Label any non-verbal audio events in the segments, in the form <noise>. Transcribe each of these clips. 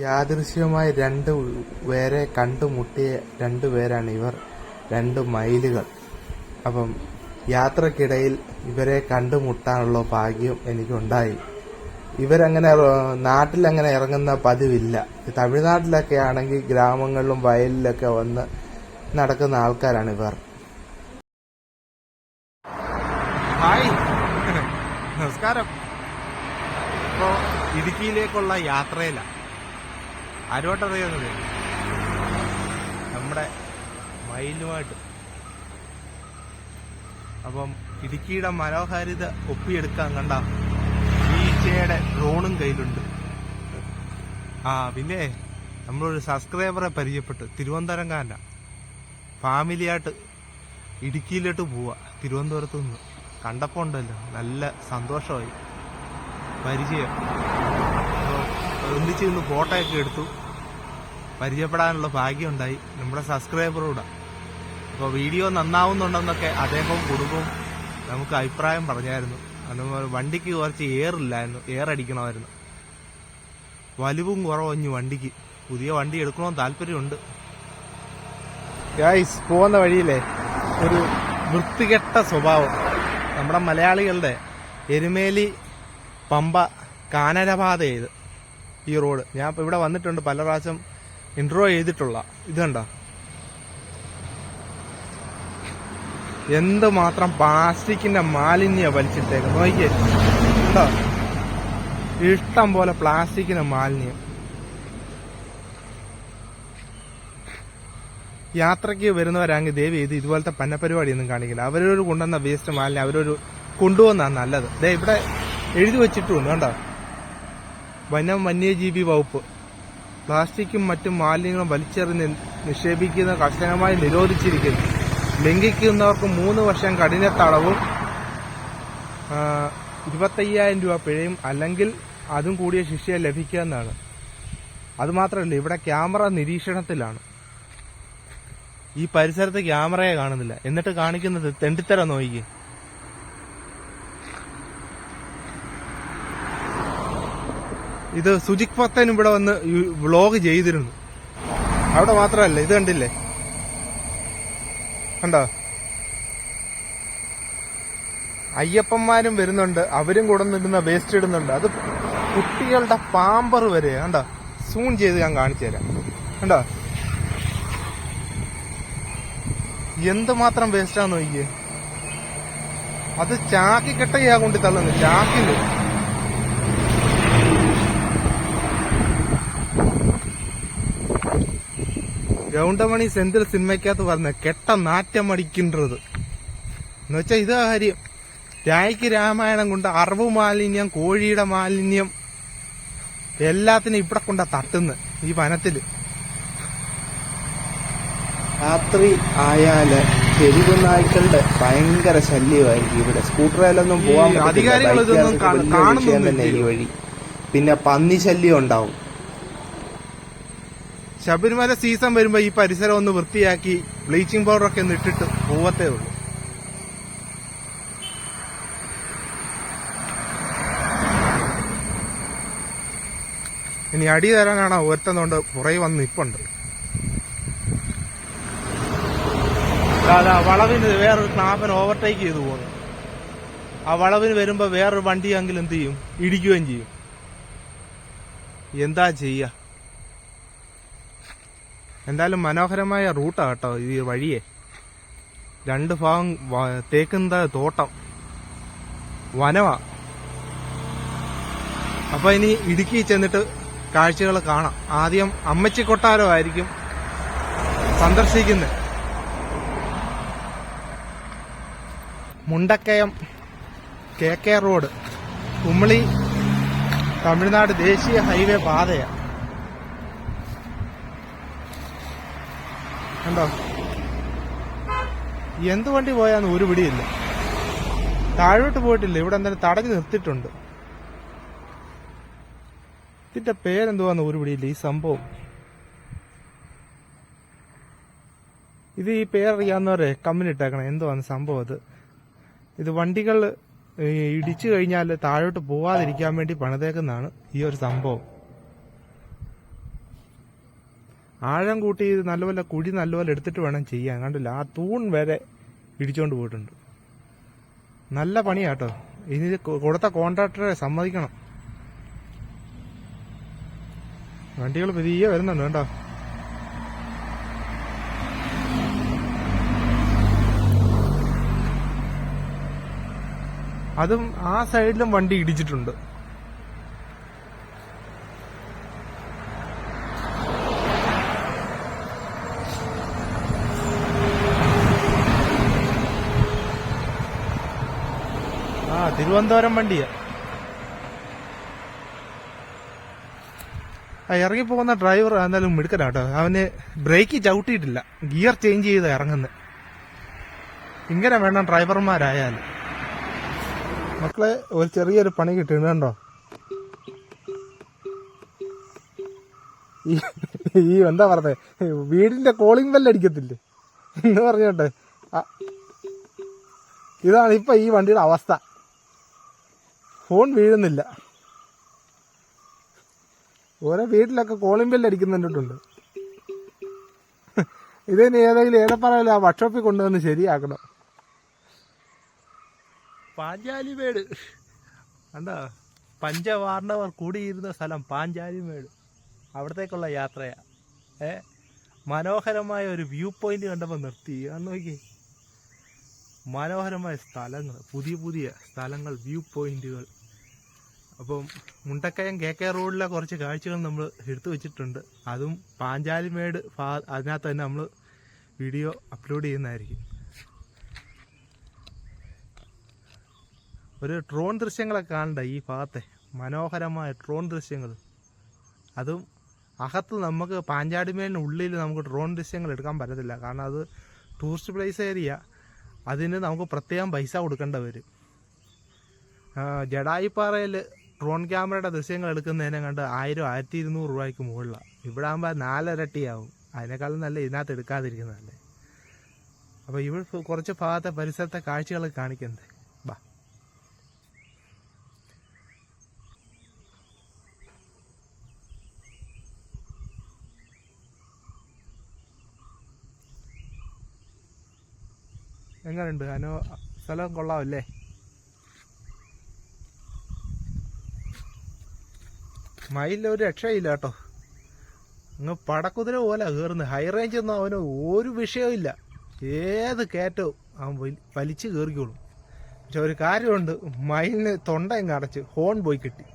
യാദൃച്ഛികമായി രണ്ട് പേരെ കണ്ടുമുട്ടിയ രണ്ടു പേരാണ് ഇവർ. രണ്ട് മൈലുകൾ അപ്പം യാത്രക്കിടയിൽ ഇവരെ കണ്ടുമുട്ടാനുള്ള ഭാഗ്യം എനിക്കുണ്ടായി. ഇവരങ്ങനെ നാട്ടിലങ്ങനെ ഇറങ്ങുന്ന പതിവില്ല. തമിഴ്നാട്ടിലൊക്കെ ആണെങ്കിൽ ഗ്രാമങ്ങളിലും വയലിലൊക്കെ വന്ന് നടക്കുന്ന ആൾക്കാരാണ് ഇവർ. ഹായ്. നമസ്കാരം. ഇപ്പോ ഇടുക്കിയിലേക്കുള്ള യാത്രയിലാണ്. ആരുമായിട്ടറിയുന്നത് നമ്മുടെ മയിലുമായിട്ട്. അപ്പം ഇടുക്കിയുടെ മനോഹാരിത ഒപ്പിയെടുക്കാൻ കണ്ട ഈച്ചയുടെ ഡ്രോണും കയ്യിലുണ്ട്. ആ പിന്നെ നമ്മളൊരു സബ്സ്ക്രൈബറെ പരിചയപ്പെട്ട്. തിരുവനന്തപുരംകാരനാ. ഫാമിലിയായിട്ട് ഇടുക്കിയിലോട്ട് പോവാ. തിരുവനന്തപുരത്തു നിന്ന് കണ്ടപ്പോ ഉണ്ടല്ലോ നല്ല സന്തോഷമായി. പരിചയം. അപ്പൊ ഒന്നിച്ച് നിന്ന് ഫോട്ടോ ഒക്കെ എടുത്തു. പരിചയപ്പെടാനുള്ള ഭാഗ്യം ഉണ്ടായി നമ്മുടെ സബ്സ്ക്രൈബറൂടെ അപ്പോൾ വീഡിയോ നന്നാവുന്നുണ്ടെന്നൊക്കെ അദ്ദേഹവും കുടുംബവും നമുക്ക് അഭിപ്രായം പറഞ്ഞായിരുന്നു. അതുപോലെ വണ്ടിക്ക് കുറച്ച് എയർ ഇല്ലായിരുന്നു എയർ അടിക്കണമായിരുന്നു വലുവും കുറവഞ്ഞു വണ്ടിക്ക്. പുതിയ വണ്ടി എടുക്കണമെന്ന് താല്പര്യമുണ്ട്. ഗൈസ് പോകുന്ന വഴിയിലെ ഒരു വൃത്തികെട്ട സ്വഭാവം. നമ്മുടെ മലയാളികളുടെ എരുമേലി പമ്പ കാനരപാത ഈ റോഡ്. ഞാൻ ഇവിടെ വന്നിട്ടുണ്ട് പല പ്രാവശ്യം ഇൻട്രോ ചെയ്തിട്ടുള്ള ഇത് കണ്ടോ? എന്തുമാത്രം പ്ലാസ്റ്റിക്കിന്റെ മാലിന്യ വലിച്ചിട്ടേക്ക് നോക്കിയേ. ഇഷ്ടം പോലെ പ്ലാസ്റ്റിക്കിന്റെ മാലിന്യം. യാത്രയ്ക്ക് വരുന്നവരാണെങ്കിൽ ദേവി ഇത് ഇതുപോലത്തെ പന്നപരിപാടിയൊന്നും കാണിക്കില്ല. അവരൊരു കൊണ്ടുവന്ന വേസ്റ്റ് മാലിന്യം അവരൊരു കൊണ്ടുവന്നാ നല്ലത്. ദേ ഇവിടെ എഴുതി വെച്ചിട്ടുണ്ട് കണ്ടോ? വനം വന്യജീവി വകുപ്പ്. പ്ലാസ്റ്റിക്കും മറ്റു മാലിന്യങ്ങളും വലിച്ചെറിഞ്ഞ് നിക്ഷേപിക്കുന്ന കർശനമായി നിരോധിച്ചിരിക്കുന്നു. ലംഘിക്കുന്നവർക്ക് മൂന്ന് വർഷം കഠിന തടവും ഇരുപത്തയ്യായിരം രൂപ പിഴയും അല്ലെങ്കിൽ അതും കൂടിയ ശിക്ഷ ലഭിക്കാവുന്നതാണ് അതുമാത്രമല്ല ഇവിടെ ക്യാമറ നിരീക്ഷണത്തിലാണ്. ഈ പരിസരത്ത് ക്യാമറയെ കാണുന്നില്ല. എന്നിട്ട് കാണിക്കുന്നത് തെണ്ടിത്തര നോയിക്ക്. ഇത് സുജിക് പത്തൻ ഇവിടെ വന്ന് വ്ളോഗ് ചെയ്തിരുന്നു. അവിടെ മാത്രമല്ല ഇത് കണ്ടില്ലേ? കണ്ടോ? അയ്യപ്പന്മാരും വരുന്നുണ്ട് അവരും കൂടെ നിന്ന് വേസ്റ്റ് ഇടുന്നുണ്ട്. അത് കുട്ടികളുടെ പാമ്പർ വരെ കണ്ടോ? സൂൺ ചെയ്ത് ഞാൻ കാണിച്ചു തരാം. കണ്ടോ? എന്തുമാത്രം വേസ്റ്റാന്ന് നോക്കിയേ. അത് ചാക്കി കെട്ടയാ കൊണ്ട് തള്ളുന്നു ചാക്കിൽ. ഗൗണ്ടമണി സെന്തിൽ സിനിമയ്ക്കകത്ത് പറഞ്ഞ കെട്ട നാറ്റമടിക്കുന്നത് എന്ന് എന്നുവെച്ചാ ഇത് കാര്യം. രായ്ക്ക് രാമായണം കൊണ്ട് അറിവ് മാലിന്യം കോഴിയുടെ മാലിന്യം എല്ലാത്തിനും ഇവിടെ കൊണ്ടാ തട്ടുന്നത് ഈ വനത്തിൽ രാത്രി ആയാൽ തെരുവുനായ്ക്കളുടെ ഭയങ്കര ശല്യമായിരിക്കും ഇവിടെ. സ്കൂട്ടറിലൊന്നും പോകാൻ പറ്റില്ല ഈ വഴി. പിന്നെ പന്നി ശല്യം ഉണ്ടാവും. ശബരിമല സീസൺ വരുമ്പോ ഈ പരിസരം ഒന്ന് വൃത്തിയാക്കി ബ്ലീച്ചിങ് പൗഡർ ഒക്കെ ഒന്ന് ഇട്ടിട്ട് പോവത്തേ ഉള്ളൂ. ഇനി അടി തരാനാണ് ഒരുത്തുന്നുണ്ട് പുറകെ വന്ന് നിപ്പുണ്ട്. വളവിന് വേറൊരു ക്ലാപ്പൻ ഓവർടേക്ക് ചെയ്തു പോകുന്നു. ആ വളവിന് വരുമ്പോ വേറൊരു വണ്ടിയെങ്കിലും എന്ത് ചെയ്യും? ഇടിക്കുകയും ചെയ്യും. എന്താ ചെയ്യാ? എന്തായാലും മനോഹരമായ റൂട്ടാ കേട്ടോ ഈ വഴിയെ. രണ്ട് ഭാഗം തേക്കുന്ന തോട്ടം. വനമാ അപ്പൊ ഇനി ഇടുക്കി ചെന്നിട്ട് കാഴ്ചകൾ കാണാം. ആദ്യം അമ്മച്ചി കൊട്ടാരമായിരിക്കും സന്ദർശിക്കുന്നത് Mundakayam K K road Kumily Tamil Nadu ദേശീയ ഹൈവേ പാതയാ. കണ്ടോ? എന്ത് വണ്ടി പോയാന്ന് ഒരു പിടിയില്ല. താഴോട്ട് പോയിട്ടില്ല. ഇവിടെ എന്തായാലും തടഞ്ഞു നിർത്തിയിട്ടുണ്ട്. ഇതിന്റെ പേരെന്തുവാന്ന് ഒരു പിടിയില്ല. ഈ സംഭവം. ഇത് ഈ പേരറിയാവുന്നവരെ കമ്പനി ഇട്ടേക്കണം. എന്തുവാന്ന് സംഭവം അത്? ഇത് വണ്ടികൾ ഇടിച്ചു കഴിഞ്ഞാൽ താഴോട്ട് പോവാതിരിക്കാൻ വേണ്ടി പണിതേക്കുന്നതാണ് ഈ ഒരു സംഭവം. ആഴം കൂട്ടി നല്ലപോലെ കുഴി നല്ലപോലെ എടുത്തിട്ട് വേണം ചെയ്യാൻ. കണ്ടില്ല? ആ തൂൺ വരെ ഇടിച്ചോണ്ട് പോയിട്ടുണ്ട്. നല്ല പണിയാട്ടോ. ഇനി കൊടുത്ത കോൺട്രാക്ടറെ സമ്മതിക്കണം. വണ്ടികൾ പുതിയ വരുന്നുണ്ട് കേട്ടോ. അതും ആ സൈഡിലും വണ്ടി ഇടിച്ചിട്ടുണ്ട്. തിരുവനന്തപുരം വണ്ടിയാ. ആ ഇറങ്ങി പോകുന്ന ഡ്രൈവർ എന്തായാലും മിടുക്കനാട്ടോ അവന് ബ്രേക്ക് ചവിട്ടിയിട്ടില്ല. ഗിയർ ചേഞ്ച് ചെയ്ത് ഇറങ്ങുന്നത് ഇങ്ങനെ വേണം ഡ്രൈവർമാരായാലും മക്കളെ ഒരു ചെറിയൊരു പണി കിട്ടുന്നു കണ്ടോ? ഈ എന്താ പറഞ്ഞേ? വീടിന്റെ കോളിംഗ് ബെല്ല് അടിക്കത്തില്ലേ? എന്ന് പറഞ്ഞോട്ടെ. ഇതാണ് ഇപ്പൊ ഈ വണ്ടിയുടെ അവസ്ഥ. ഫോൺ വീഴുന്നില്ല. ഓരോ വീട്ടിലൊക്കെ കോളിംഗ് ബെല്ല് അടിക്കുന്നുണ്ടിട്ടുണ്ട് ഇതിന് ഏതെങ്കിലും ഏതപ്പറയില്ല ആ വർക്ക്ഷോപ്പിൽ കൊണ്ടുവന്ന് ശരിയാക്കണം. പാഞ്ചാലിമേട്. കണ്ടോ? പഞ്ചവാർണവർ കൂടിയിരുന്ന സ്ഥലം പാഞ്ചാലി പാഞ്ചാലിമേട്. അവിടത്തേക്കുള്ള യാത്രയാ. ഏ? മനോഹരമായ ഒരു വ്യൂ പോയിന്റ് കണ്ടപ്പോൾ നിർത്തി നോക്കി. മനോഹരമായ സ്ഥലങ്ങൾ പുതിയ പുതിയ സ്ഥലങ്ങൾ വ്യൂ പോയിന്റുകൾ. അപ്പം മുണ്ടക്കയം കെ കെ റോഡിലെ കുറച്ച് കാഴ്ചകൾ നമ്മൾ എടുത്തു വെച്ചിട്ടുണ്ട്. അതും പാഞ്ചാലിമേട് ഭാ അതിനകത്ത് തന്നെ നമ്മൾ വീഡിയോ അപ്ലോഡ് ചെയ്യുന്നതായിരിക്കും. ഒരു ഡ്രോൺ ദൃശ്യങ്ങളൊക്കെ കാണണ്ട ഈ ഭാഗത്തെ. മനോഹരമായ ഡ്രോൺ ദൃശ്യങ്ങൾ. അതും അകത്ത് നമുക്ക് പാഞ്ചാടിമേലിന് ഉള്ളിൽ നമുക്ക് ഡ്രോൺ ദൃശ്യങ്ങൾ എടുക്കാൻ പറ്റത്തില്ല. കാരണം അത് ടൂറിസ്റ്റ് പ്ലേസ് ഏരിയ. അതിന് നമുക്ക് പ്രത്യേകം പൈസ കൊടുക്കേണ്ട വരും. ജഡായിപ്പാറയിൽ ഡ്രോൺ ക്യാമറയുടെ ദൃശ്യങ്ങൾ എടുക്കുന്നതിനെ കണ്ട് ആയിരം ആയിരത്തി ഇരുന്നൂറ് രൂപയ്ക്ക് മുകളിലാണ് ഇവിടെ ആകുമ്പോൾ നാലരട്ടിയാവും. അതിനേക്കാളും നല്ല ഇതിനകത്ത് എടുക്കാതിരിക്കുന്നതല്ലേ? അപ്പോൾ ഇവിടെ കുറച്ച് ഭാഗത്തെ പരിസരത്തെ കാഴ്ചകൾ കാണിക്കുന്നത് എങ്ങനെയുണ്ട് അനു സ്ഥലം കൊള്ളാമല്ലേ മയിലിൽ ഒരു രക്ഷയില്ല കേട്ടോ. അങ്ങ് പടക്കുതിര പോലെ കയറുന്നത് ഹൈ റേഞ്ച് ഒന്നും അവന് ഒരു വിഷയമില്ല ഏത് കയറ്റവും അവൻ വലിച്ചു കയറിക്കോളും. പക്ഷെ ഒരു കാര്യമുണ്ട്. മയിലിന് തൊണ്ട ഇങ്ങ് അടച്ച്. ഹോൺ പോയി കിട്ടി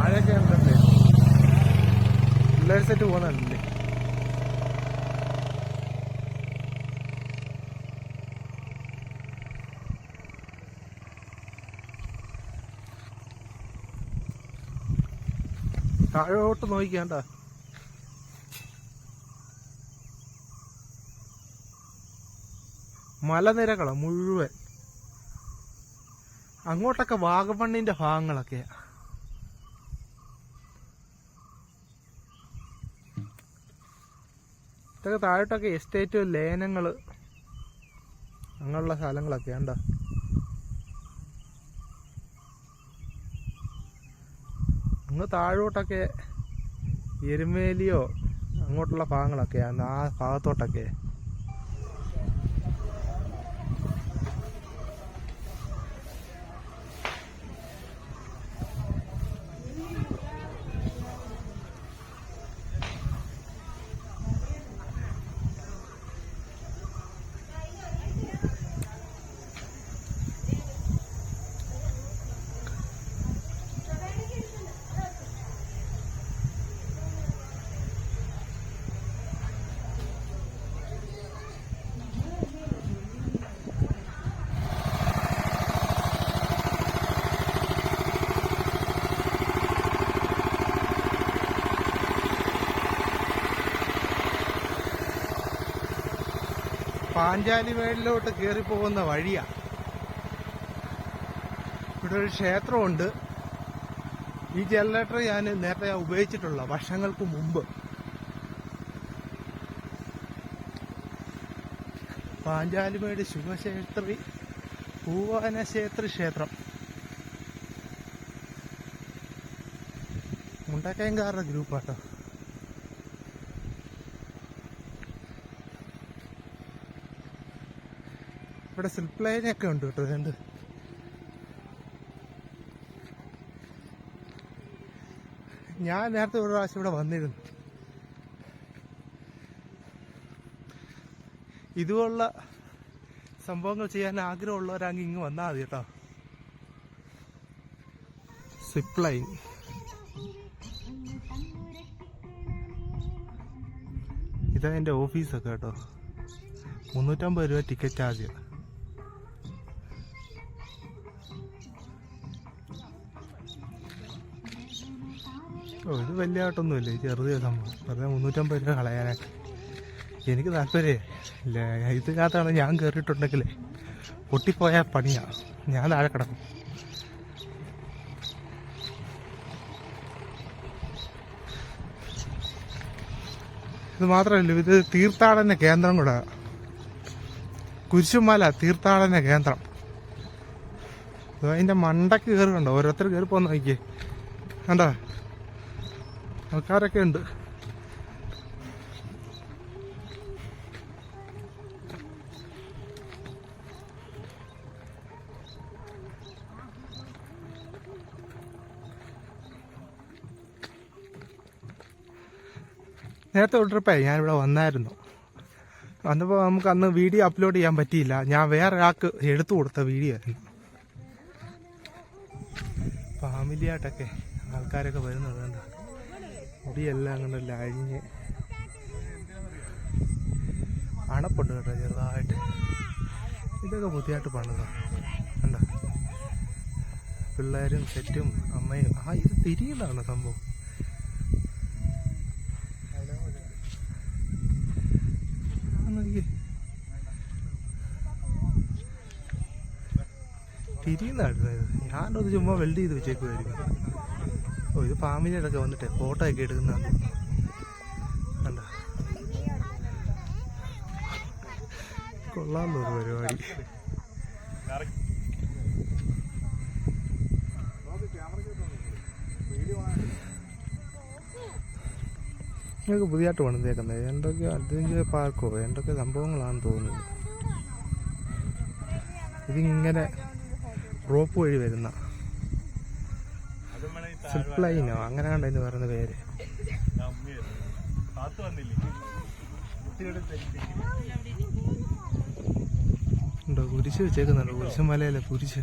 ആഴൊക്കെ ഉണ്ടല്ലേ പിള്ളേർ സെറ്റ് പോകുന്നുണ്ടല്ലേ താഴോട്ട് നോക്കിക്കണ്ട മലനിരകള മുഴുവൻ. അങ്ങോട്ടൊക്കെ വാഗമണ്ണിന്റെ ഭാഗങ്ങളൊക്കെയാ. ഇതൊക്കെ താഴോട്ടൊക്കെ എസ്റ്റേറ്റ് ലേനങ്ങൾ അങ്ങനെയുള്ള സ്ഥലങ്ങളൊക്കെ ഉണ്ടോ അങ്ങ് താഴോട്ടൊക്കെ എരുമേലിയോ അങ്ങോട്ടുള്ള ഭാഗങ്ങളൊക്കെയാണ് ആ ഭാഗത്തോട്ടൊക്കെ പാഞ്ചാലി മേളിലോട്ട് കയറിപ്പോകുന്ന വഴിയാ. ഇവിടെ ഒരു ക്ഷേത്രമുണ്ട്. ഈ ജനറേറ്റർ ഞാൻ നേരത്തെ ഉപയോഗിച്ചിട്ടുള്ള വർഷങ്ങൾക്ക് മുമ്പ്. പാഞ്ചാലിമേട് ശിവക്ഷേത്രി പൂവാനക്ഷേത്രി ക്ഷേത്രം മുണ്ടക്കയങ്കാരുടെ ഗ്രൂപ്പാട്ടോ. ഇവിടെ സിൽപ്പ് ലൈനൊക്കെ ഉണ്ട് കേട്ടോ രണ്ട്. ഞാൻ നേരത്തെ ഒരു പ്രാവശ്യം ഇവിടെ വന്നിരുന്നു. ഇതുപോലുള്ള സംഭവങ്ങൾ ചെയ്യാൻ ആഗ്രഹമുള്ളവരാങ്ങി ഇങ്ങ് വന്നാൽ മതി കേട്ടോ. സിപ്പ് ലൈൻ ഇതാ എന്റെ ഓഫീസൊക്കെ കേട്ടോ. മുന്നൂറ്റമ്പത് രൂപ ടിക്കറ്റ് ചാർജ് ഇത് വലിയ ആട്ടൊന്നുമില്ല ചെറുതേ സംഭവം. വെറുതെ മുന്നൂറ്റമ്പത് രൂപ കളയാനായിട്ട്. എനിക്ക് താല്പര്യം. ഇല്ല ഇതിനകത്താണ് ഞാൻ കയറിയിട്ടുണ്ടെങ്കിലേ പൊട്ടിപ്പോയ പണിയാ. ഞാൻ താഴെ കിടക്കും. ഇത് മാത്രമല്ല ഇത് തീർത്ഥാടന കേന്ദ്രം കൂടെ. കുരിശുമല തീർത്ഥാടന കേന്ദ്രം. അതിന്റെ മണ്ടക്ക് കയറുന്നുണ്ടോ ഓരോരുത്തർ കയറി പോന്ന് നോക്കിയേ കണ്ടോ? ആൾക്കാരൊക്കെ ഉണ്ട്. നേരത്തെ ഒരു ട്രിപ്പേ ഞാനിവിടെ വന്നായിരുന്നു. വന്നപ്പോൾ നമുക്ക് അന്ന് വീഡിയോ അപ്ലോഡ് ചെയ്യാൻ പറ്റിയില്ല. ഞാൻ വേറെ ഒരാൾക്ക് എടുത്തു കൊടുത്ത വീഡിയോ ആയിരുന്നു. ഫാമിലി ആയിട്ടൊക്കെ ആൾക്കാരൊക്കെ വരുന്നത് കണ്ടോ? മുടിയെല്ലാം അങ്ങനെ അഴിഞ്ഞ് അണപ്പുണ്ട് കേട്ടോ ചെറുതായിട്ട്. ഇതൊക്കെ പുതിയതായിട്ട് പണിതാ. കണ്ടോ? പിള്ളേരും സെറ്റും അമ്മയും. ആ ഇത് തിരിയുന്നതാണ് സംഭവം. തിരിയുന്നതായിരുന്നു ഞാനത് ചുമ്മാ വെൽഡ് ചെയ്ത് വെച്ചേക്കുമായിരിക്കും ഓ ഇത് ഫാമിലിയോടൊക്കെ വന്നിട്ട് ഫോട്ടോ ഒക്കെ എടുക്കുന്നതാണ് കണ്ട? കൊള്ളാൻ തോന്നുന്നു പരിപാടി. നിങ്ങൾക്ക് പുതിയതായിട്ട് പണിതേക്കുന്നത് എന്തൊക്കെ അഡ്വഞ്ചർ പാർക്കോ? എന്തൊക്കെ സംഭവങ്ങളാണെന്ന് തോന്നുന്നത് ഇതിങ്ങനെ റോപ്പ് വഴി വരുന്ന സിൽപ്പ് ലൈനോ അങ്ങനെ കണ്ടെന്ന് പറയുന്ന പേര്? ഉണ്ടോ? കുരിശ് വെച്ചേക്കുന്നുണ്ടോ? കുരിശുമലയിലെ കുരിശ്.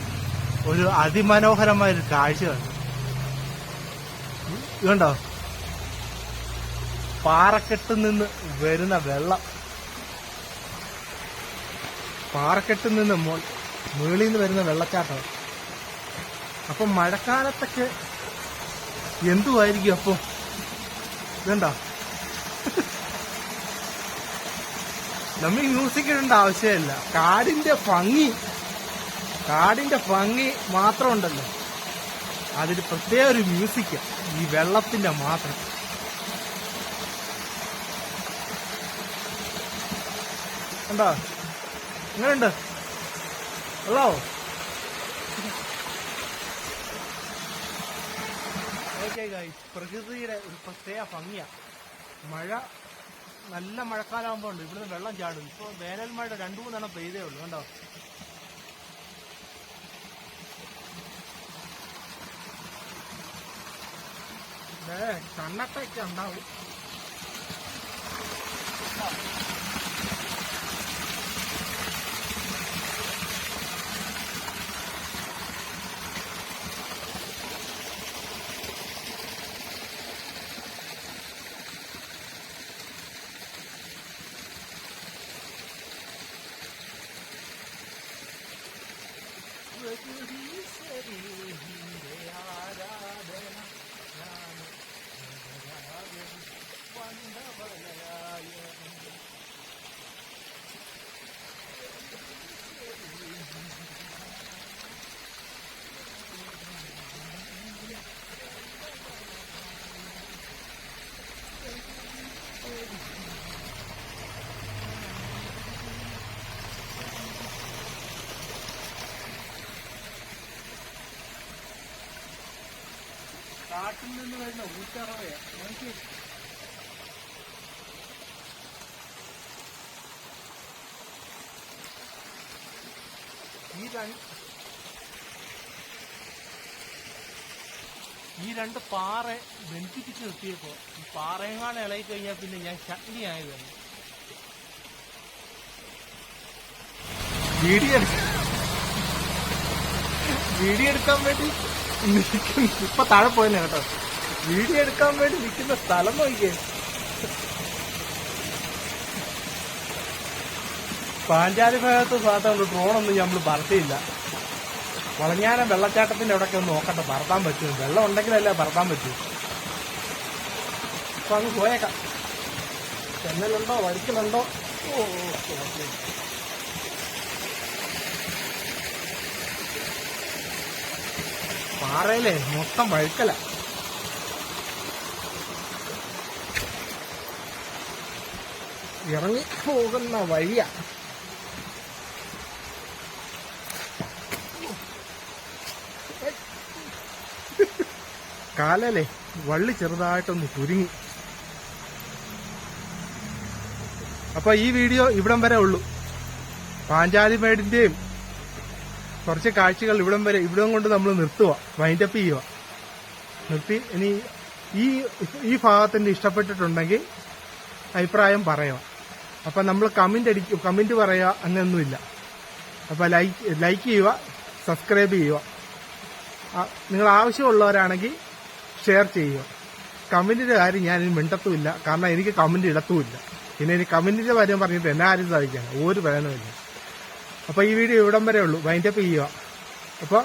ഒരു അതിമനോഹരമായ ഒരു കാഴ്ച കണ്ടു. ഇതുണ്ടോ? പാറക്കെട്ടിൽ നിന്ന് വരുന്ന വെള്ളം. പാറക്കെട്ടിൽ നിന്ന് മുകളിൽ നിന്ന് വരുന്ന വെള്ളച്ചാട്ടം. അപ്പൊ മഴക്കാലത്തൊക്കെ എന്തുമായിരിക്കും അപ്പൊ? ഇതുണ്ടോ? <laughs> നമ്മൾ മ്യൂസിക് ഇടേണ്ട ആവശ്യമില്ല. കാടിന്റെ ഭംഗി കാടിന്റെ ഭംഗി മാത്രം ഉണ്ടല്ലോ അതിന് പ്രത്യേക ഒരു മ്യൂസിക് ഈ വെള്ളത്തിന്റെ മാത്രം. കണ്ടോ? എങ്ങനെയുണ്ട്? ഹലോ ഗൈസ് പ്രകൃതിയുടെ ഒരു പ്രത്യേക ഭംഗിയാ. മഴ നല്ല മഴക്കാലാകുമ്പോ ഉണ്ട് ഇവിടുന്ന് വെള്ളം ചാടും. ഇപ്പൊ വേനൽ മഴ രണ്ടു മൂന്നെണ്ണം പെയ്തേ ഉള്ളൂ. കണ്ടോ? ഏ കണ്ണട്ടൊക്കെ ഉണ്ടാവും. കാട്ടിൽ നിന്ന് വരുന്ന ഊറ്ററവയെ നോക്കി. ഈ രണ്ട് ഈ രണ്ട് പാറ ബന്ധിപ്പിച്ച് നിർത്തിയപ്പോ ഈ പാറയെങ്ങാണ് ഇളകി കഴിഞ്ഞാൽ പിന്നെ ഞാൻ ചട്നി ആയതാണ് വീഡിയോ വീഡിയോ എടുക്കാൻ വേണ്ടി ഇപ്പൊ താഴെ പോയെന്നെ കേട്ടോ. വീഡിയോ എടുക്കാൻ വേണ്ടി നിൽക്കുന്ന സ്ഥലം നോക്കിയേ. പാഞ്ചാലി ഭാഗത്ത് ഭാഗത്തുള്ള ഡ്രോണൊന്നും നമ്മൾ പറത്തിയില്ല. വളഞ്ഞാനം വെള്ളച്ചാട്ടത്തിന്റെ അവിടെയൊക്കെ ഒന്ന് നോക്കട്ടെ. പറത്താൻ പറ്റും. വെള്ളം ഉണ്ടെങ്കിലല്ലേ പറത്താൻ പറ്റൂ. അപ്പൊ അങ്ങ് പോയേക്കാം. ചെന്നലുണ്ടോ? വഴിക്കലുണ്ടോ ഓ ഓക്കെ പാറയിലെ മൊത്തം വഴുക്കല. ഇറങ്ങി പോകുന്ന വഴിയാ. കാലല്ലേ വള്ളി ചെറുതായിട്ടൊന്ന് ചുരുങ്ങി. അപ്പൊ ഈ വീഡിയോ ഇവിടം വരെ ഉള്ളൂ. പാഞ്ചാലിമേടിന്റെയും കുറച്ച് കാഴ്ചകൾ ഇവിടം വരെ ഇവിടം കൊണ്ട് നമ്മൾ നിർത്തുക വൈൻഡപ്പ് ചെയ്യുക നിർത്തി ഇനി ഈ ഈ ഭാഗത്തിന് ഇഷ്ടപ്പെട്ടിട്ടുണ്ടെങ്കിൽ അഭിപ്രായം പറയുക അപ്പൊ നമ്മൾ കമന്റ് അടിക്കും കമന്റ് പറയുക അങ്ങനെയൊന്നുമില്ല അപ്പൊ ലൈക്ക് ലൈക്ക് ചെയ്യുക സബ്സ്ക്രൈബ് ചെയ്യുക നിങ്ങൾ ആവശ്യമുള്ളവരാണെങ്കിൽ ഷെയർ ചെയ്യുക കമന്റിന്റെ കാര്യം ഞാൻ മിണ്ടത്തുമില്ല. കാരണം എനിക്ക് കമന്റ് ഇടത്തുമില്ല. പിന്നെ ഇനി കമന്റിന്റെ കാര്യം പറഞ്ഞിട്ട് എന്നെ ആരും സാധിക്കാണ് ഒരു പ്രയോജനമില്ല അപ്പൊ ഈ വീഡിയോ ഇവിടം വരെ ഉള്ളൂ. വൈൻഡപ്പ് ചെയ്യുക. അപ്പൊ